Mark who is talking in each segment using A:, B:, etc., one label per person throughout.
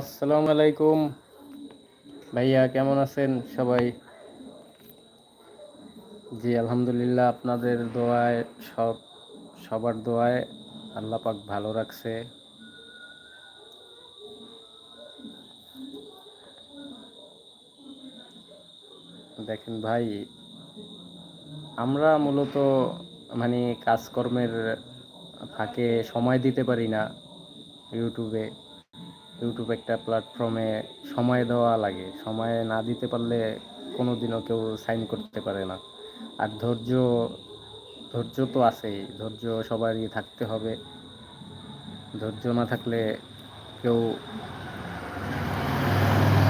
A: আসসালামু আলাইকুম। ভাইয়া, কেমন আছেন সবাই? জি, আলহামদুলিল্লাহ, আপনাদের দোয়ায়, সব, সবার দোয়ায় আল্লাহ পাক ভালো রাখছে। দেখেন ভাই, আমরা মূলত মানে কাজকর্মের ফাঁকে সময় দিতে পারি না ইউটিউবে। ইউটিউব একটা প্ল্যাটফর্মে সময় দেওয়া লাগে। সময় না দিতে পারলে কোনো দিনও কেউ সাইন করতে পারে না। আর ধৈর্য ধৈর্য তো আছেই। ধৈর্য সবারই থাকতে হবে। ধৈর্য না থাকলে কেউ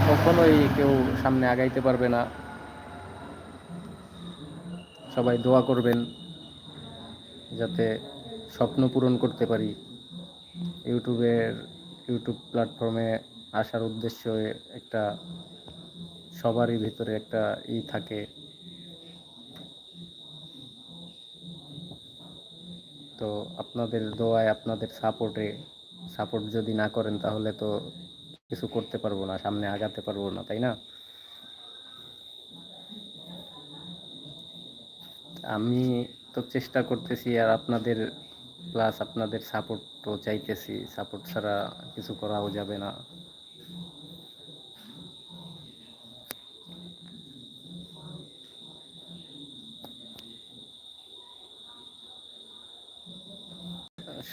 A: কখনোই কেউ সামনে আগাইতে পারবে না। সবাই দোয়া করবেন যাতে স্বপ্ন পূরণ করতে পারি। ইউটিউবের ইউটিউব প্ল্যাটফর্মে আসার উদ্দেশ্য একটা সবারই ভিতরে একটা ই থাকে। তো আপনাদের দোয়ায়, আপনাদের সাপোর্টে, সাপোর্ট যদি না করেন তাহলে তো কিছু করতে পারব না, সামনে আগাতে পারব না, তাই না? আমি তো চেষ্টা করতেছি আর আপনাদের প্লাস আপনাদের সাপোর্টও চাইতেছি সাপোর্ট ছাড়া কিছু করাও যাবে না।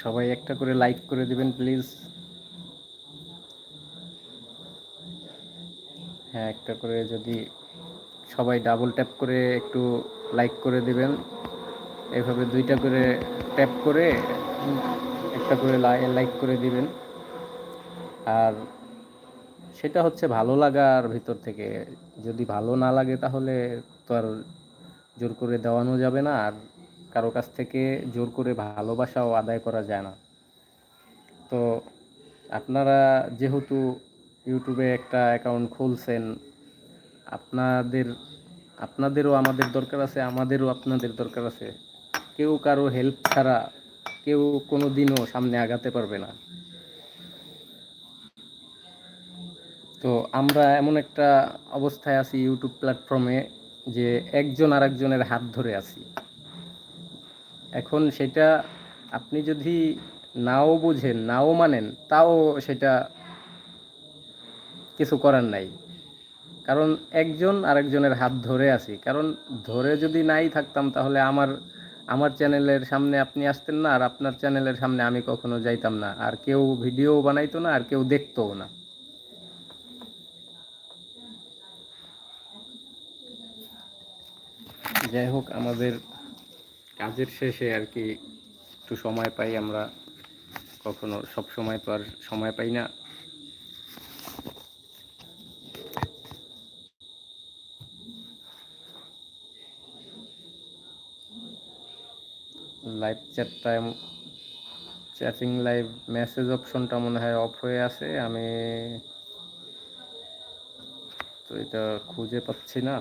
A: সবাই একটা করে লাইক করে দিবেন প্লিজ হ্যাঁ একটা করে যদি সবাই ডাবল ট্যাপ করে একটু লাইক করে দিবেন। এভাবে দুইটা করে ট্যাপ করে, একটা করে লাইক করে দিবেন। আর সেটা হচ্ছে ভালো লাগার ভিতর থেকে। যদি ভালো না লাগে তাহলে তো আর জোর করে দেওয়ানো যাবে না। আর কারও কাছ থেকে জোর করে ভালোবাসাও আদায় করা যায় না। তো আপনারা যেহেতু ইউটিউবে একটা অ্যাকাউন্ট খুলছেন, আপনাদের, আপনাদেরও আমাদের দরকার আছে, আমাদেরও আপনাদের দরকার আছে। কেউ কারও হেল্প ছাড়া কেউ কোনো দিনও সামনে আগাতে পারবে না। তো আমরা এমন একটা অবস্থায় আছি ইউটিউব প্ল্যাটফর্মে যে একজন আরেকজনের হাত ধরে আছি। এখন সেটা আপনি যদি নাও বুঝেন, নাও মানেন, তাও সেটা কিছু করার নাই। কারণ একজন আরেকজনের হাত ধরে আছি। কারণ ধরে যদি নাই থাকতাম তাহলে আমার আমার চ্যানেলের সামনে আপনি আসতেন না, আর আপনার চ্যানেলের সামনে আমি কখনো যাইতাম না। আর কেউ ভিডিও বানাইতো না, আর কেউ দেখতোও না। যাই হোক, আমাদের কাজের শেষে আর কি একটু সময় পাই, আমরা কখনো সব সময় তো আর সময় পাই না। লাইভ চ্যাটটা চ্যাটিং লাইভ মেসেজ অপশনটা মনে হয় অফ হয়ে আছে। আমি তো এটা খুঁজে পাচ্ছি না।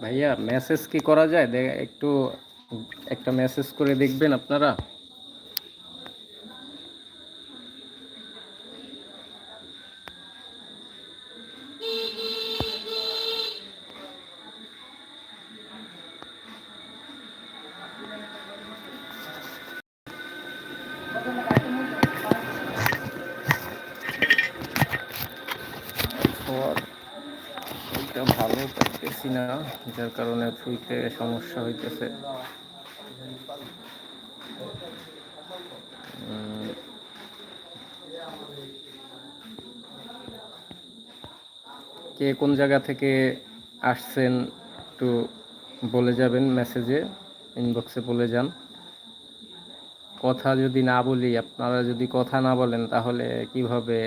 A: ভাইয়া মেসেজ কি করা যায়? একটু একটা মেসেজ করে দেখবেন আপনারা। না, যার কারণে থুইতে সমস্যা হইতেছে। কে কোন জায়গা থেকে আসছেন একটু বলে যাবেন মেসেজে ইনবক্সে বলে যান। কথা যদি না বলি, আপনারা যদি কথা না বলেন, তাহলে কীভাবে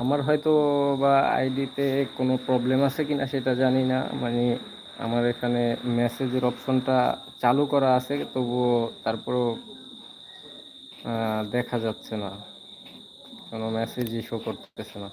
A: আমার হয়তো বা আইডিতে কোনো প্রবলেম আছে কি না সেটা জানি না। মানে আমার এখানে মেসেজের অপশনটা চালু করা আছে, তবুও তারপরও দেখা যাচ্ছে না। কোনো মেসেজই শো করতেছে না।